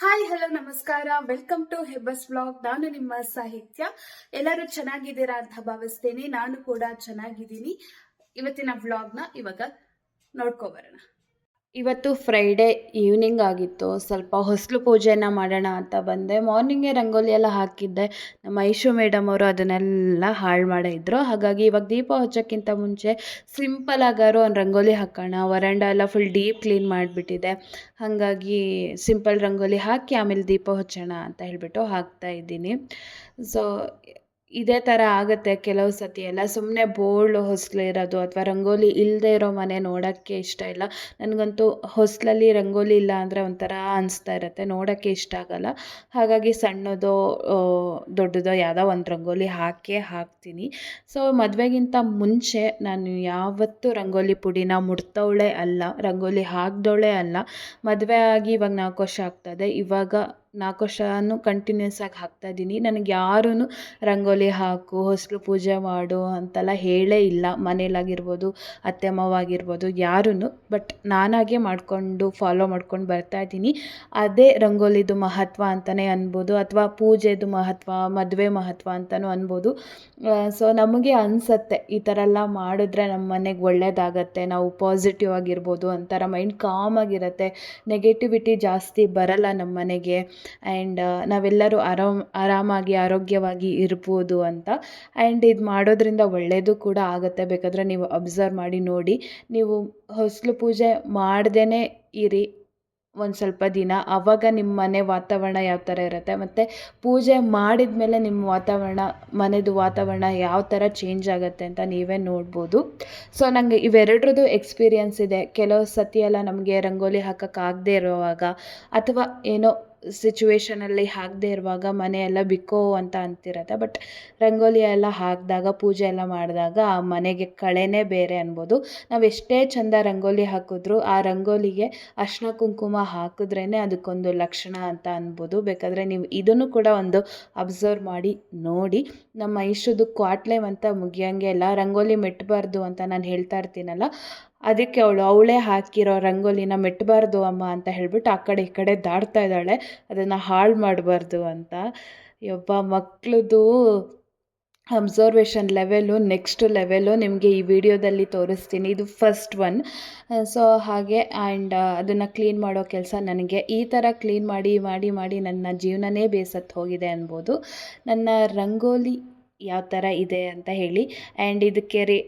Hi, hello, ನಮಸ್ಕಾರ. Welcome to ಹೆಬ್ಬಸ್ blog ನಾನು ನಿಮ್ಮ ಸಾಹಿತ್ಯ. ಎಲ್ಲರೂ ಚೆನ್ನಾಗಿದ್ದೀರಾ ಅಂತ ಭಾವಿಸ್ತೇನೆ. ನಾನು ಕೂಡ ಚೆನ್ನಾಗಿದ್ದೀನಿ. ಇವತ್ತಿನ ಬ್ಲಾಗ್ನ ಇವಾಗ ನೋಡ್ಕೊಬರೋಣ ಇವತ್ತು ಫ್ರೈಡೇ ಈವ್ನಿಂಗ್ ಆಗಿತ್ತು. ಸ್ವಲ್ಪ ಹೊಸಲು ಪೂಜೆನ ಮಾಡೋಣ ಅಂತ ಬಂದೆ. ಮಾರ್ನಿಂಗೇ ರಂಗೋಲಿ ಎಲ್ಲ ಹಾಕಿದ್ದೆ. ನಮ್ಮ ಐಶು ಮೇಡಮ್ ಅವರು ಅದನ್ನೆಲ್ಲ ಹಾಳು ಮಾಡಿದ್ರು ಹಾಗಾಗಿ ಇವಾಗ ದೀಪ ಹಚ್ಚೋಕ್ಕಿಂತ ಮುಂಚೆ ಸಿಂಪಲ್ ಆಗಾರು ಒಂದು ರಂಗೋಲಿ ಹಾಕೋಣ. ವರಂಡ ಎಲ್ಲ ಫುಲ್ ಡೀಪ್ ಕ್ಲೀನ್ ಮಾಡಿಬಿಟ್ಟಿದೆ. ಹಾಗಾಗಿ ಸಿಂಪಲ್ ರಂಗೋಲಿ ಹಾಕಿ ಆಮೇಲೆ ದೀಪ ಹಚ್ಚೋಣ ಅಂತ ಹೇಳಿಬಿಟ್ಟು ಹಾಕ್ತಾ ಇದ್ದೀನಿ. ಸೊ ಇದೇ ಥರ ಆಗುತ್ತೆ ಕೆಲವು ಸತಿ ಎಲ್ಲ. ಸುಮ್ಮನೆ ಬೋರ್ಡ್ ಹೊಸ್ಲು ಇರೋದು ಅಥವಾ ರಂಗೋಲಿ ಇಲ್ಲದೆ ಇರೋ ಮನೆ ನೋಡೋಕ್ಕೆ ಇಷ್ಟ ಇಲ್ಲ. ನನಗಂತೂ ಹೊಸ್ಲಲ್ಲಿ ರಂಗೋಲಿ ಇಲ್ಲ ಅಂದರೆ ಒಂಥರ ಅನಿಸ್ತಾ ಇರುತ್ತೆ. ನೋಡೋಕ್ಕೆ ಇಷ್ಟ ಆಗಲ್ಲ. ಹಾಗಾಗಿ ಸಣ್ಣದೋ ದೊಡ್ಡದೋ ಯಾವುದೋ ಒಂದು ರಂಗೋಲಿ ಹಾಕೇ ಹಾಕ್ತೀನಿ. ಸೊ ಮದುವೆಗಿಂತ ಮುಂಚೆ ನಾನು ಯಾವತ್ತೂ ರಂಗೋಲಿ ಪುಡಿನ ಮುಡ್ತವಳೆ ಅಲ್ಲ. ರಂಗೋಲಿ ಹಾಕ್ದವಳೆ ಅಲ್ಲ. ಮದುವೆ ಆಗಿ ಇವಾಗ ನಾಲ್ಕು ವರ್ಷ ಆಗ್ತದೆ ಇವಾಗ ನಾಲ್ಕು ವರ್ಷನು ಕಂಟಿನ್ಯೂಸ್ ಆಗಿ ಹಾಕ್ತಾ ಇದ್ದೀನಿ. ನನಗೆ ಯಾರೂ ರಂಗೋಲಿ ಹಾಕು, ಹೊಸಲು ಪೂಜೆ ಮಾಡು ಅಂತೆಲ್ಲ ಹೇಳೇ ಇಲ್ಲ. ಮನೇಲಾಗಿರ್ಬೋದು ಅತ್ತೆ ಮಾವಾಗಿರ್ಬೋದು ಯಾರೂ ಬಟ್ ನಾನಾಗೆ ಮಾಡಿಕೊಂಡು ಫಾಲೋ ಮಾಡ್ಕೊಂಡು ಬರ್ತಾ ಇದ್ದೀನಿ. ಅದೇ ರಂಗೋಲಿದು ಮಹತ್ವ ಅಂತಲೇ ಅನ್ಬೋದು, ಅಥವಾ ಪೂಜೆದು ಮಹತ್ವ, ಮದುವೆ ಮಹತ್ವ ಅಂತಲೂ ಅನ್ಬೋದು. ಸೊ ನಮಗೆ ಅನಿಸತ್ತೆ, ಈ ಥರ ಎಲ್ಲ ಮಾಡಿದ್ರೆ ನಮ್ಮ ಮನೆಗೆ ಒಳ್ಳೇದಾಗತ್ತೆ, ನಾವು ಪಾಸಿಟಿವ್ ಆಗಿರ್ಬೋದು ಒಂಥರ ಮೈಂಡ್ ಕಾಮ್ ಆಗಿರುತ್ತೆ ನೆಗೆಟಿವಿಟಿ ಜಾಸ್ತಿ ಬರಲ್ಲ ನಮ್ಮ ಮನೆಗೆ. ಆ್ಯಂಡ್ ನಾವೆಲ್ಲರೂ ಆರಾಮ್, ಆರಾಮಾಗಿ, ಆರೋಗ್ಯವಾಗಿ ಇರ್ಬೋದು ಅಂತ. ಆ್ಯಂಡ್ ಇದು ಮಾಡೋದರಿಂದ ಒಳ್ಳೆಯದು ಕೂಡ ಆಗುತ್ತೆ. ಬೇಕಾದರೆ ನೀವು ಅಬ್ಸರ್ವ್ ಮಾಡಿ, ನೋಡಿ. ನೀವು ಹೊಸಲು ಪೂಜೆ ಮಾಡ್ದೇ ಇರಿ ಒಂದು ಸ್ವಲ್ಪ ದಿನ. ಆವಾಗ ನಿಮ್ಮ ಮನೆ ವಾತಾವರಣ ಯಾವ ಥರ ಇರುತ್ತೆ. ಮತ್ತು ಪೂಜೆ ಮಾಡಿದ ಮೇಲೆ ನಿಮ್ಮ ವಾತಾವರಣ, ಮನೆದು ವಾತಾವರಣ ಯಾವ ಥರ ಚೇಂಜ್ ಆಗುತ್ತೆ ಅಂತ ನೀವೇ ನೋಡ್ಬೋದು. ಸೊ ನನಗೆ ಇವೆರಡರದ್ದು ಎಕ್ಸ್ಪೀರಿಯನ್ಸ್ ಇದೆ. ಕೆಲವು ಸತಿ ಎಲ್ಲ ನಮಗೆ ರಂಗೋಲಿ ಹಾಕೋಕ್ಕಾಗದೇ ಇರುವಾಗ ಅಥವಾ ಏನೋ ಸಿಚುವೇಶನಲ್ಲಿ ಹಾಕದೇ ಇರುವಾಗ ಮನೆಯೆಲ್ಲ ಬಿಕೋ ಅಂತ ಅಂತಿರುತ್ತೆ. ಬಟ್ ರಂಗೋಲಿ ಎಲ್ಲ ಹಾಕಿದಾಗ, ಪೂಜೆ ಎಲ್ಲ ಮಾಡಿದಾಗ ಆ ಮನೆಗೆ ಕಳೆನೇ ಬೇರೆ ಅನ್ಬೋದು. ನಾವು ಎಷ್ಟೇ ಚಂದ ರಂಗೋಲಿ ಹಾಕಿದ್ರು ಆ ರಂಗೋಲಿಗೆ ಅರ್ಶಿನ ಕುಂಕುಮ ಹಾಕಿದ್ರೇ ಅದಕ್ಕೊಂದು ಲಕ್ಷಣ ಅಂತ ಅನ್ಬೋದು. ಬೇಕಾದರೆ ನೀವು ಇದನ್ನು ಕೂಡ ಒಂದು ಅಬ್ಸರ್ವ್ ಮಾಡಿ, ನೋಡಿ. ನಮ್ಮ ಇಷ್ಟದು ಕ್ವಾಟ್ಲೆ ಅಂತ ಮುಗಿಯಂಗೆ ಇಲ್ಲ ರಂಗೋಲಿ ಮೆಟ್ಟಬಾರ್ದು ಅಂತ ನಾನು ಹೇಳ್ತಾ ಇರ್ತೀನಲ್ಲ ಅದಕ್ಕೆ ಅವಳು ಅವಳೇ ಹಾಕಿರೋ ರಂಗೋಲಿನ ಮೆಟ್ಟಬಾರ್ದು ಅಮ್ಮ ಅಂತ ಹೇಳ್ಬಿಟ್ಟು ಆ ಕಡೆ ಈ ಕಡೆ ದಾಡ್ತಾ ಇದ್ದಾಳೆ. ಅದನ್ನು ಹಾಳು ಮಾಡಬಾರ್ದು ಅಂತ. ಒಬ್ಬ ಮಕ್ಕಳದು ಅಬ್ಸರ್ವೇಷನ್ ಲೆವೆಲು ನೆಕ್ಸ್ಟ್ ಲೆವೆಲು ನಿಮಗೆ ಈ ವಿಡಿಯೋದಲ್ಲಿ ತೋರಿಸ್ತೀನಿ. ಇದು ಫಸ್ಟ್ ಒನ್ ಸೊ ಹಾಗೆ ಆ್ಯಂಡ್ ಅದನ್ನು ಕ್ಲೀನ್ ಮಾಡೋ ಕೆಲಸ ನನಗೆ. ಈ ಥರ ಕ್ಲೀನ್ ಮಾಡಿ ಮಾಡಿ ಮಾಡಿ ನನ್ನ ಜೀವನನೇ ಬೇಸತ್ತು ಹೋಗಿದೆ ಅನ್ಬೋದು. ನನ್ನ ರಂಗೋಲಿ ಯಾವ ಥರ ಇದೆ ಅಂತ ಹೇಳಿ. ಆ್ಯಂಡ್ ಇದಕ್ಕೆ ರೇ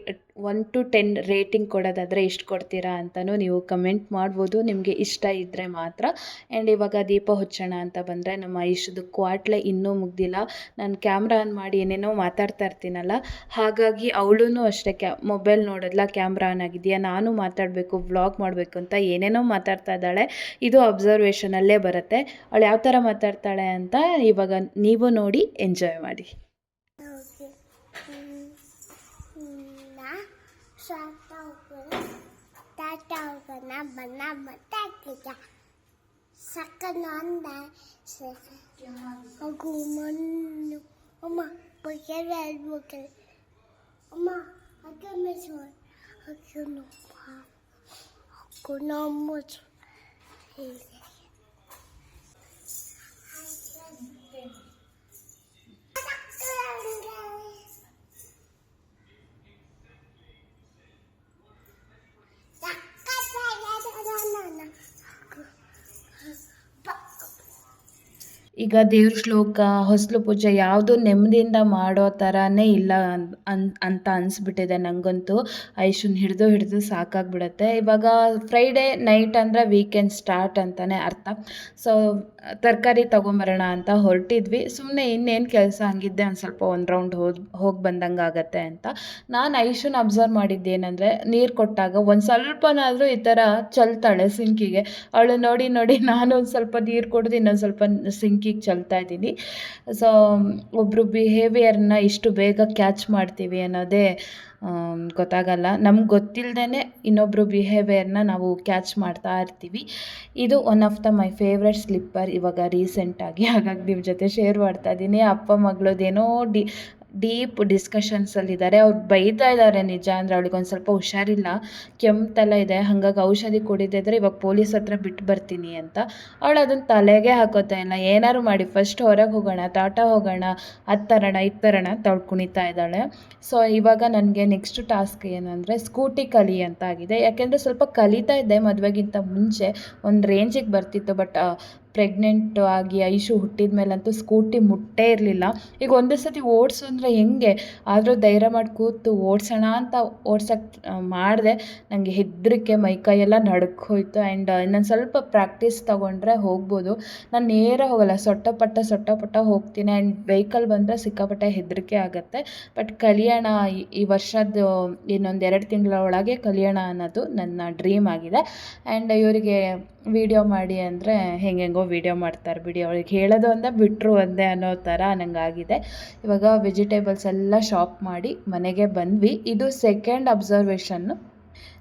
ಒನ್ ಟು ಟೆನ್ ರೇಟಿಂಗ್ ಕೊಡೋದಾದರೆ ಎಷ್ಟು ಕೊಡ್ತೀರಾ ಅಂತಲೂ ನೀವು ಕಮೆಂಟ್ ಮಾಡ್ಬೋದು. ನಿಮಗೆ ಇಷ್ಟ ಇದ್ದರೆ ಮಾತ್ರ. ಆ್ಯಂಡ್ ಇವಾಗ ದೀಪ ಹಚ್ಚೋಣ ಅಂತ ಬಂದರೆ ನಮ್ಮ ಇಷ್ಟದ ಕ್ವಾಟ್ಲೆ ಇನ್ನೂ ಮುಗ್ದಿಲ್ಲ. ನಾನು ಕ್ಯಾಮ್ರಾ ಆನ್ ಮಾಡಿ ಏನೇನೋ ಮಾತಾಡ್ತಾ ಇರ್ತೀನಲ್ಲ, ಹಾಗಾಗಿ ಅವಳೂ ಅಷ್ಟೇ ಕ್ಯಾ ಮೊಬೈಲ್ ನೋಡೋದ್ಲ ಕ್ಯಾಮ್ರಾ ಆನ್ ಆಗಿದೆಯಾ, ನಾನು ಮಾತಾಡಬೇಕು ವ್ಲಾಗ್ ಮಾಡಬೇಕು ಅಂತ ಏನೇನೋ ಮಾತಾಡ್ತಾ ಇದ್ದಾಳೆ. ಇದು ಅಬ್ಸರ್ವೇಷನಲ್ಲೇ ಬರುತ್ತೆ. ಅವಳು ಯಾವ ಥರ ಮಾತಾಡ್ತಾಳೆ ಅಂತ ಇವಾಗ ನೀವು ನೋಡಿ ಎಂಜಾಯ್ ಮಾಡಿ. ಶಾಂತವನ ತಾಟವನ ಬಣ್ಣ ಬಟ್ಟಾಕಿದ ಸಕ್ಕನ ಅಂದ ಹಾಗೂ ಮಣ್ಣು ಅಮ್ಮ ಬಗ್ಗೆ ಹೇಳ್ಬೇಕು ಅಮ್ಮ ಅಕ್ಕ ಮೆಚ್ಚು ಅಕ್ಕನು ಅಕ್ಕನ ಅಮ್ಮ ಹೇಳಿ ಈಗ ದೇವ್ರ ಶ್ಲೋಕ, ಹೊಸಲು ಪೂಜೆ ಯಾವುದು ನೆಮ್ಮದಿಯಿಂದ ಮಾಡೋ ಥರನೇ ಇಲ್ಲ ಅಂತ ಅನಿಸ್ಬಿಟ್ಟಿದೆ ನನಗಂತೂ ಐಶುನ್ ಹಿಡಿದು ಹಿಡಿದು ಸಾಕಾಗ್ಬಿಡುತ್ತೆ. ಇವಾಗ ಫ್ರೈಡೇ ನೈಟ್ ಅಂದರೆ ವೀಕೆಂಡ್ ಸ್ಟಾರ್ಟ್ ಅಂತಲೇ ಅರ್ಥ. ಸೊ ತರಕಾರಿ ತೊಗೊಂಬರೋಣ ಅಂತ ಹೊರಟಿದ್ವಿ. ಸುಮ್ಮನೆ ಇನ್ನೇನು ಕೆಲಸ ಹಂಗಿದ್ದೆ ಒಂದು ಸ್ವಲ್ಪ ಒಂದು ರೌಂಡ್ ಹೋಗಿ ಹೋಗಿ ಬಂದಂಗೆ ಅಂತ. ನಾನು ಐಶುನ್ ಅಬ್ಸರ್ವ್ ಮಾಡಿದ್ದೇನೆಂದರೆ, ನೀರು ಕೊಟ್ಟಾಗ ಒಂದು ಸ್ವಲ್ಪನಾದರೂ ಈ ಥರ ಚಲ್ತಾಳೆ ಸಿಂಕಿಗೆ. ಅವಳು ನೋಡಿ ನೋಡಿ ನಾನು ಒಂದು ಸ್ವಲ್ಪ ನೀರು ಕುಡ್ದು ಇನ್ನೊಂದು ಸ್ವಲ್ಪ ಸಿಂಕಿಗೆ ಚಲ್ತಾ ಇದ್ದೀನಿ. ಸೊ ಒಬ್ಬರು ಬಿಹೇವಿಯರ್ನ ಇಷ್ಟು ಬೇಗ ಕ್ಯಾಚ್ ಮಾಡ್ತೀವಿ ಅನ್ನೋದೇ ಗೊತ್ತಾಗಲ್ಲ. ನಮ್ಗೆ ಗೊತ್ತಿಲ್ಲದೇ ಇನ್ನೊಬ್ಬರು ಬಿಹೇವಿಯರ್ನ ನಾವು ಕ್ಯಾಚ್ ಮಾಡ್ತಾ ಇರ್ತೀವಿ. ಇದು one of the my favourite slipper ಇವಾಗ ರೀಸೆಂಟಾಗಿ ಹಾಗಾಗಿ ನಿಮ್ಮ ಜೊತೆ ಶೇರ್ ಮಾಡ್ತಾ ಇದ್ದೀನಿ. ಅಪ್ಪ ಮಗಳದೇನೋ ಡಿ ಡೀಪ್ ಡಿಸ್ಕಷನ್ಸಲ್ಲಿದ್ದಾರೆ ಅವ್ರು ಬೈತಾ ಇದ್ದಾರೆ ನಿಜ ಅಂದರೆ ಅವಳಿಗೆ ಒಂದು ಸ್ವಲ್ಪ ಹುಷಾರಿಲ್ಲ. ಕೆಮ್ಮೆಲ್ಲ ಇದೆ. ಹಾಗಾಗಿ ಔಷಧಿ ಕುಡಿದಿದ್ರೆ ಇವಾಗ ಪೊಲೀಸ್ ಹತ್ರ ಬಿಟ್ಟು ಬರ್ತೀನಿ ಅಂತ. ಅವಳು ಅದನ್ನು ತಲೆಗೆ ಹಾಕೋತಾ ಇಲ್ಲ. ಏನಾದ್ರು ಮಾಡಿ ಫಸ್ಟ್ ಹೊರಗೆ ಹೋಗೋಣ ತಾಟ ಹೋಗೋಣ, ಅದು ತರೋಣ, ಇದು ತರೋಣ ಅವಳು ಕುಣಿತಾ ಇದ್ದಾಳೆ. ಸೊ ಇವಾಗ ನನಗೆ ನೆಕ್ಸ್ಟ್ ಟಾಸ್ಕ್ ಏನಂದರೆ ಸ್ಕೂಟಿ ಕಲಿ ಅಂತ ಆಗಿದೆ. ಯಾಕೆಂದರೆ ಸ್ವಲ್ಪ ಕಲಿತಾ ಇದ್ದೆ ಮದುವೆಗಿಂತ ಮುಂಚೆ. ಒಂದು ರೇಂಜಿಗೆ ಬರ್ತಿತ್ತು ಬಟ್ ಪ್ರೆಗ್ನೆಂಟ್ ಆಗಿ ಐಶು ಹುಟ್ಟಿದ ಮೇಲಂತೂ ಸ್ಕೂಟಿ ಮುಟ್ಟೇ ಇರಲಿಲ್ಲ. ಈಗ ಒಂದೇ ಸತಿ ಓಡಿಸು ಅಂದರೆ ಹೆಂಗೆ? ಆದರೂ ಧೈರ್ಯ ಮಾಡಿ ಕೂತು ಓಡಿಸೋಣ ಅಂತ ಓಡ್ಸಕ್ಕೆ ಮಾಡಿದೆ. ನನಗೆ ಹೆದರಿಕೆ ಮೈಕೈಯೆಲ್ಲ ನಡುಕ್ ಹೋಯ್ತು. ಆ್ಯಂಡ್ ಇನ್ನೊಂದು ಸ್ವಲ್ಪ ಪ್ರಾಕ್ಟೀಸ್ ತೊಗೊಂಡ್ರೆ ಹೋಗ್ಬೋದು. ನಾನು ನೇರ ಹೋಗಲ್ಲ, ಸೊಟ್ಟಪಟ್ಟ ಸೊಟ್ಟಪಟ್ಟ ಸೊಟ್ಟ ಪಟ್ಟ ಹೋಗ್ತೀನಿ. ಆ್ಯಂಡ್ ವೆಹಿಕಲ್ ಬಂದರೆ ಸಿಕ್ಕಾಪಟ್ಟೆ ಹೆದರಿಕೆ ಆಗುತ್ತೆ. ಬಟ್ ಕಲಿಯೋಣ, ಈ- ಈ ವರ್ಷದ ಇನ್ನೊಂದು ಎರಡು ತಿಂಗಳ ಒಳಗೆ ಕಲಿಯೋಣ ಅನ್ನೋದು ನನ್ನ ಡ್ರೀಮ್ ಆಗಿದೆ. ಆ್ಯಂಡ್ ಇವರಿಗೆ ವಿಡಿಯೋ ಮಾಡಿ ಅಂದರೆ ಹೆಂಗೆಂಗೋ ವಿಡಿಯೋ ಮಾಡ್ತಾರೆ ಬಿಡಿ. ಅವ್ರಿಗೆ ಹೇಳೋದು ಒಂದೇ ಬಿಟ್ಟರು ಒಂದೇ ಅನ್ನೋ ಥರ ನನಗಾಗಿದೆ ಇವಾಗ ವೆಜಿಟೇಬಲ್ಸ್ ಎಲ್ಲ ಶಾಪ್ ಮಾಡಿ ಮನೆಗೆ ಬಂದ್ವಿ. ಇದು ಸೆಕೆಂಡ್ ಅಬ್ಸರ್ವೇಷನ್ನು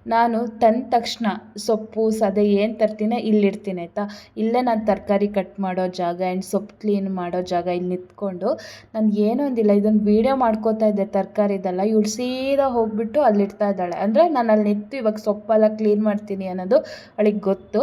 ನಾನು ತಂದ ತಕ್ಷಣ ಸೊಪ್ಪು, ಸದೆ ಏನು ತರ್ತೀನಿ ಇಲ್ಲಿಡ್ತೀನಿ, ಆಯಿತಾ? ಇಲ್ಲೇ ನಾನು ತರಕಾರಿ ಕಟ್ ಮಾಡೋ ಜಾಗ ಆ್ಯಂಡ್ ಸೊಪ್ಪು ಕ್ಲೀನ್ ಮಾಡೋ ಜಾಗ ಇಲ್ಲಿ ನಿಂತ್ಕೊಂಡು ನಾನು ಏನೂ ಅಂದಿಲ್ಲ. ಇದನ್ನು ವೀಡಿಯೋ ಮಾಡ್ಕೋತಾ ಇದ್ದೆ ತರಕಾರಿದೆಲ್ಲ ಇವಳು ಸೀದಾ ಹೋಗ್ಬಿಟ್ಟು ಅಲ್ಲಿಡ್ತಾ ಇದ್ದಾಳೆ. ಅಂದರೆ ನಾನು ಅಲ್ಲಿ ನಿಂತು ಇವಾಗ ಸೊಪ್ಪೆಲ್ಲ ಕ್ಲೀನ್ ಮಾಡ್ತೀನಿ ಅನ್ನೋದು ಅವಳಿಗೆ ಗೊತ್ತು.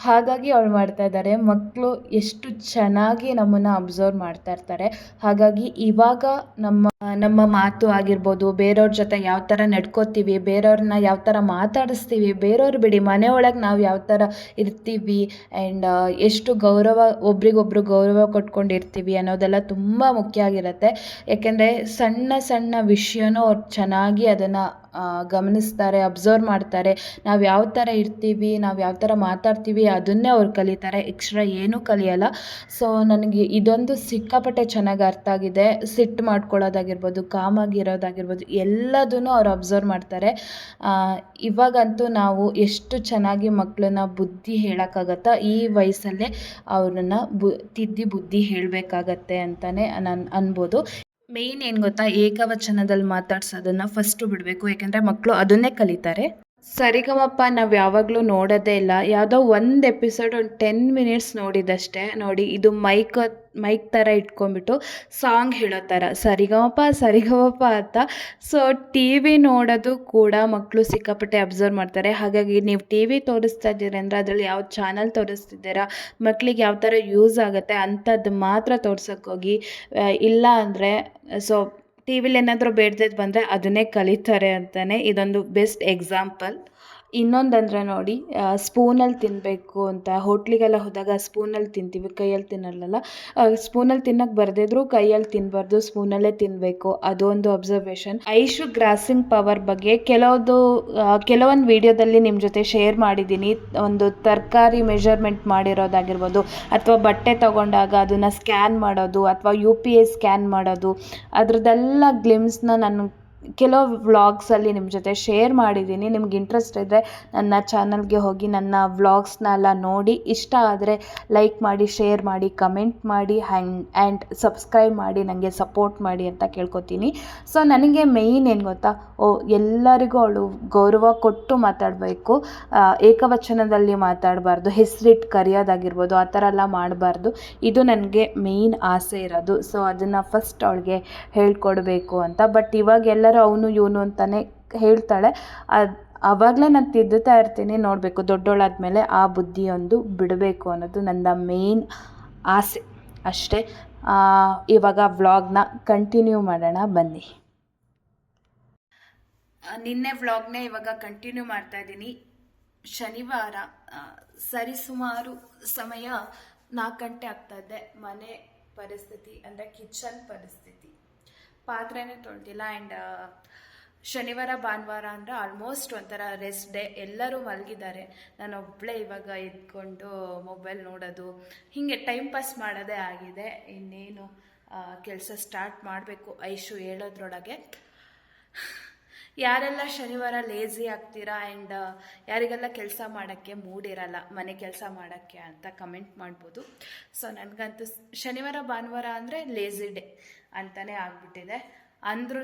ಹಾಗಾಗಿ ಅವಳು ಮಾಡ್ತಾ ಇದ್ದಾರೆ. ಮಕ್ಕಳು ಎಷ್ಟು ಚೆನ್ನಾಗಿ ನಮ್ಮನ್ನು ಅಬ್ಸರ್ವ್ ಮಾಡ್ತಾ ಇರ್ತಾರೆ. ಹಾಗಾಗಿ ಇವಾಗ ನಮ್ಮ ನಮ್ಮ ಮಾತು ಆಗಿರ್ಬೋದು ಬೇರೆಯವ್ರ ಜೊತೆ ಯಾವ ಥರ ನಡ್ಕೋತೀವಿ ಬೇರೆಯವ್ರನ್ನ ಯಾವ ಥರ ಮಾತಾಡಿಸ್ತೀವಿ ಬೇರೆಯವ್ರು ಬಿಡಿ ಮನೆಯೊಳಗೆ ನಾವು ಯಾವ ಥರ ಇರ್ತೀವಿ ಆ್ಯಂಡ್ ಎಷ್ಟು ಗೌರವ ಒಬ್ರಿಗೊಬ್ರು ಗೌರವ ಕೊಟ್ಕೊಂಡಿರ್ತೀವಿ ಅನ್ನೋದೆಲ್ಲ ತುಂಬ ಮುಖ್ಯ ಆಗಿರುತ್ತೆ. ಯಾಕೆಂದರೆ ಸಣ್ಣ ಸಣ್ಣ ವಿಷಯನೂ ಅವ್ರು ಚೆನ್ನಾಗಿ ಅದನ್ನು ಗಮನಿಸ್ತಾರೆ, ಅಬ್ಸರ್ವ್ ಮಾಡ್ತಾರೆ. ನಾವು ಯಾವ ಥರ ಇರ್ತೀವಿ, ನಾವು ಯಾವ ಥರ ಮಾತಾಡ್ತೀವಿ ಅದನ್ನೇ ಅವ್ರು ಕಲಿತಾರೆ, ಎಕ್ಸ್ಟ್ರಾ ಏನೂ ಕಲಿಯಲ್ಲ. ಸೊ, ನನಗೆ ಇದೊಂದು ಸಿಕ್ಕಾಪಟ್ಟೆ ಚೆನ್ನಾಗಿ ಅರ್ಥ ಆಗಿದೆ. ಸಿಟ್ಟು ಮಾಡ್ಕೊಳ್ಳೋದಾಗಿರ್ಬೋದು ಕಾಮಾಗಿರೋದಾಗಿರ್ಬೋದು ಎಲ್ಲದನ್ನು ಅವ್ರು ಅಬ್ಸರ್ವ್ ಮಾಡ್ತಾರೆ. ಇವಾಗಂತೂ ನಾವು ಎಷ್ಟು ಚೆನ್ನಾಗಿ ಮಕ್ಕಳನ್ನ ಬುದ್ಧಿ ಹೇಳೋಕ್ಕಾಗತ್ತಾ, ಈ ವಯಸ್ಸಲ್ಲೇ ಅವ್ರನ್ನ ಬು, ತಿದ್ದಿ ಬುದ್ಧಿ ಹೇಳಬೇಕಾಗತ್ತೆ ಅಂತಲೇ ನಾನು ಅನ್ಬೋದು. ಮೇಯ್ನ್ ಏನು ಗೊತ್ತಾ, ಏಕವಚನದಲ್ಲಿ ಮಾತಾಡ್ಸೋದನ್ನು ಫಸ್ಟು ಬಿಡಬೇಕು, ಯಾಕೆಂದರೆ ಮಕ್ಕಳು ಅದನ್ನೇ ಕಲಿತಾರೆ. ಸರಿಗಮಪ್ಪ ನಾವು ಯಾವಾಗಲೂ ನೋಡೋದೇ ಇಲ್ಲ. ಯಾವುದೋ ಒಂದು ಎಪಿಸೋಡ್ ಒಂದು ಟೆನ್ ಮಿನಿಟ್ಸ್ ನೋಡಿದಷ್ಟೇ. ನೋಡಿ, ಇದು ಮೈಕ್ ಮೈಕ್ ಥರ ಇಟ್ಕೊಂಡ್ಬಿಟ್ಟು ಸಾಂಗ್ ಹೇಳೋ ಥರ ಸರಿಗಮಪ ಸರಿಗಮಪ ಅಂತ. ಸೊ ಟಿ ವಿ ನೋಡೋದು ಕೂಡ ಮಕ್ಕಳು ಸಿಕ್ಕಾಪಟ್ಟೆ ಅಬ್ಸರ್ವ್ ಮಾಡ್ತಾರೆ. ಹಾಗಾಗಿ ನೀವು ಟಿ ವಿ ತೋರಿಸ್ತಾ ಇದ್ದೀರಿ ಅಂದರೆ ಅದರಲ್ಲಿ ಯಾವ ಚಾನಲ್ ತೋರಿಸ್ತಿದ್ದೀರಾ ಮಕ್ಕಳಿಗೆ ಯಾವ ಥರ ಯೂಸ್ ಆಗುತ್ತೆ ಅಂಥದ್ದು ಮಾತ್ರ ತೋರ್ಸೋಕ್ಕೋಗಿ ಇಲ್ಲ ಅಂದರೆ ಸೊ ಟಿ ವಿಲಿ ಏನಾದರೂ ಬೇಡ್ದಿದ್ದು ಬಂದರೆ ಅದನ್ನೇ ಕಲಿತಾರೆ ಅಂತಲೇ ಇದೊಂದು ಬೆಸ್ಟ್ ಎಕ್ಸಾಂಪಲ್ ಇನ್ನೊಂದಂದರೆ ನೋಡಿ ಸ್ಪೂನಲ್ಲಿ ತಿನ್ನಬೇಕು ಅಂತ. ಹೋಟ್ಲಿಗೆಲ್ಲ ಹೋದಾಗ ಸ್ಪೂನಲ್ಲಿ ತಿಂತೀವಿ, ಕೈಯಲ್ಲಿ ತಿನ್ನಲ್ಲಲ್ಲ. ಸ್ಪೂನಲ್ಲಿ ತಿನ್ನಕ್ಕೆ ಬರ್ದಿದ್ರು ಕೈಯಲ್ಲಿ ತಿನ್ನಬಾರ್ದು ಸ್ಪೂನಲ್ಲೇ ತಿನ್ನಬೇಕು ಅದೊಂದು ಅಬ್ಸರ್ವೇಷನ್ ಐಶು ಗ್ರಾಸಿಂಗ್ ಪವರ್ ಬಗ್ಗೆ ಕೆಲವೊಂದು ಕೆಲವೊಂದು ವಿಡಿಯೋದಲ್ಲಿ ನಿಮ್ಮ ಜೊತೆ ಶೇರ್ ಮಾಡಿದ್ದೀನಿ. ಒಂದು ತರಕಾರಿ ಮೆಷರ್ಮೆಂಟ್ ಮಾಡಿರೋದಾಗಿರ್ಬೋದು, ಅಥವಾ ಬಟ್ಟೆ ತಗೊಂಡಾಗ ಅದನ್ನು ಸ್ಕ್ಯಾನ್ ಮಾಡೋದು, ಅಥವಾ ಯು ಪಿ ಐ ಸ್ಕ್ಯಾನ್ ಮಾಡೋದು, ಅದರದ್ದೆಲ್ಲ ಗ್ಲಿಮ್ಸ್ನ ನಾನು ಕೆಲವು ವ್ಲಾಗ್ಸಲ್ಲಿ ನಿಮ್ಮ ಜೊತೆ ಶೇರ್ ಮಾಡಿದ್ದೀನಿ. ನಿಮ್ಗೆ ಇಂಟ್ರೆಸ್ಟ್ ಇದ್ದರೆ ನನ್ನ ಚಾನಲ್ಗೆ ಹೋಗಿ ನನ್ನ ವ್ಲಾಗ್ಸ್ನೆಲ್ಲ ನೋಡಿ. ಇಷ್ಟ ಆದರೆ ಲೈಕ್ ಮಾಡಿ ಶೇರ್ ಮಾಡಿ ಕಮೆಂಟ್ ಮಾಡಿ ಹ್ಯಾಂಡ್ ಆ್ಯಂಡ್ ಸಬ್ಸ್ಕ್ರೈಬ್ ಮಾಡಿ. ನನಗೆ ಸಪೋರ್ಟ್ ಮಾಡಿ ಅಂತ ಕೇಳ್ಕೊತೀನಿ. ಸೊ ನನಗೆ ಮೇಯ್ನ್ ಏನು ಗೊತ್ತಾ? ಓ, ಎಲ್ಲರಿಗೂ ಅವಳು ಗೌರವ ಕೊಟ್ಟು ಮಾತಾಡಬೇಕು. ಏಕವಚನದಲ್ಲಿ ಮಾತಾಡಬಾರ್ದು. ಹೆಸರಿಟ್ಟು ಕರೆಯೋದಾಗಿರ್ಬೋದು, ಆ ಥರ ಎಲ್ಲ ಮಾಡಬಾರ್ದು. ಇದು ನನಗೆ ಮೇಯ್ನ್ ಆಸೆ ಇರೋದು. ಸೊ ಅದನ್ನು ಫಸ್ಟ್ ಅವಳಿಗೆ ಹೇಳ್ಕೊಡ್ಬೇಕು ಅಂತ. ಬಟ್ ಇವಾಗ ಎಲ್ಲರೂ ಅವನು ಇವನು ಅಂತಲೇ ಹೇಳ್ತಾಳೆ. ಅದು ಆವಾಗಲೇ ನಾನು ತಿದ್ದುತ್ತಾ ಇರ್ತೀನಿ ನೋಡಬೇಕು. ದೊಡ್ಡೋಳಾದ್ಮೇಲೆ ಆ ಬುದ್ಧಿಯೊಂದು ಬಿಡಬೇಕು ಅನ್ನೋದು ನನ್ನ ಮೇನ್ ಆಸೆ. ಅಷ್ಟೇ. ಇವಾಗ ವ್ಲಾಗ್ನ ಕಂಟಿನ್ಯೂ ಮಾಡೋಣ, ಬನ್ನಿ. ನಿನ್ನೆ ವ್ಲಾಗ್ನೇ ಇವಾಗ ಕಂಟಿನ್ಯೂ ಮಾಡ್ತಾ ಇದ್ದೀನಿ. ಶನಿವಾರ ಸರಿಸುಮಾರು ಸಮಯ ನಾಲ್ಕು ಗಂಟೆ ಆಗ್ತಾ ಇದ್ದೆ ಮನೆ ಪರಿಸ್ಥಿತಿ ಅಂದರೆ ಕಿಚನ್ ಪರಿಸ್ಥಿತಿ. ಪಾತ್ರೆನೇ ತೊಳ್ದಿಲ್ಲ ಆ್ಯಂಡ್ ಶನಿವಾರ, ಭಾನುವಾರ ಅಂದರೆ ಆಲ್ಮೋಸ್ಟ್ ಒಂಥರ ರೆಸ್ಟ್ ಡೇ ಎಲ್ಲರೂ ಮಲಗಿದ್ದಾರೆ. ನಾನು ಒಬ್ಬಳೇ ಇವಾಗ ಇದ್ಕೊಂಡು ಮೊಬೈಲ್ ನೋಡೋದು. ಹೀಗೆ ಟೈಮ್ ಪಾಸ್ ಮಾಡೋದೇ ಆಗಿದೆ. ಇನ್ನೇನು ಕೆಲಸ ಸ್ಟಾರ್ಟ್ ಮಾಡಬೇಕು. ಐಶು ಹೇಳೋದ್ರೊಳಗೆ. ಯಾರೆಲ್ಲ ಶನಿವಾರ ಲೇಝಿ ಆಗ್ತೀರಾ ಆ್ಯಂಡ್ ಯಾರಿಗೆಲ್ಲ ಕೆಲಸ ಮಾಡೋಕ್ಕೆ ಇರಲ್ಲ, ಮನೆ ಕೆಲಸ ಮಾಡೋಕ್ಕೆ ಅಂತ ಕಮೆಂಟ್ ಮಾಡ್ಬೋದು. ಸೊ ನನಗಂತೂ ಶನಿವಾರ, ಭಾನುವಾರ ಅಂದರೆ ಲೇಝಿ ಡೇ ಅಂತಲೇ ಆಗಿಬಿಟ್ಟಿದೆ. ಅಂದ್ರೂ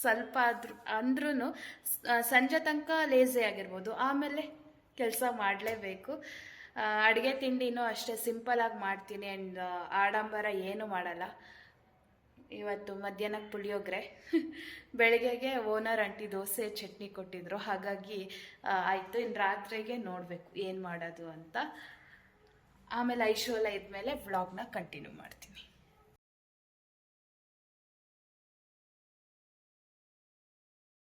ಸ್ವಲ್ಪ ಆದ್ರೂ ಅಂದ್ರೂ ಸಂಜೆ ತನಕ ಲೇಝಿ ಆಗಿರ್ಬೋದು. ಆಮೇಲೆ ಕೆಲಸ ಮಾಡಲೇಬೇಕು. ಅಡುಗೆ ತಿಂಡಿನೂ ಅಷ್ಟೇ ಸಿಂಪಲಾಗಿ ಮಾಡ್ತೀನಿ ಆ್ಯಂಡ್ ಆಡಂಬರ ಏನೂ ಮಾಡಲ್ಲ. ಇವತ್ತು ಮಧ್ಯಾಹ್ನಕ್ಕೆ ಪುಳಿಯೋಗರೆ. ಬೆಳಗ್ಗೆಗೆ ಓನರ್ ಆಂಟಿ ದೋಸೆ ಚಟ್ನಿ ಕೊಟ್ಟಿದ್ರು. ಹಾಗಾಗಿ ಆಯಿತು ಇನ್ನು ರಾತ್ರಿಗೆ ನೋಡಬೇಕು ಏನು ಮಾಡೋದು ಅಂತ. ಆಮೇಲೆ ಐಶೋಲ ಇದ್ಮೇಲೆ ವ್ಲಾಗ್ನ ಕಂಟಿನ್ಯೂ ಮಾಡ್ತೀನಿ.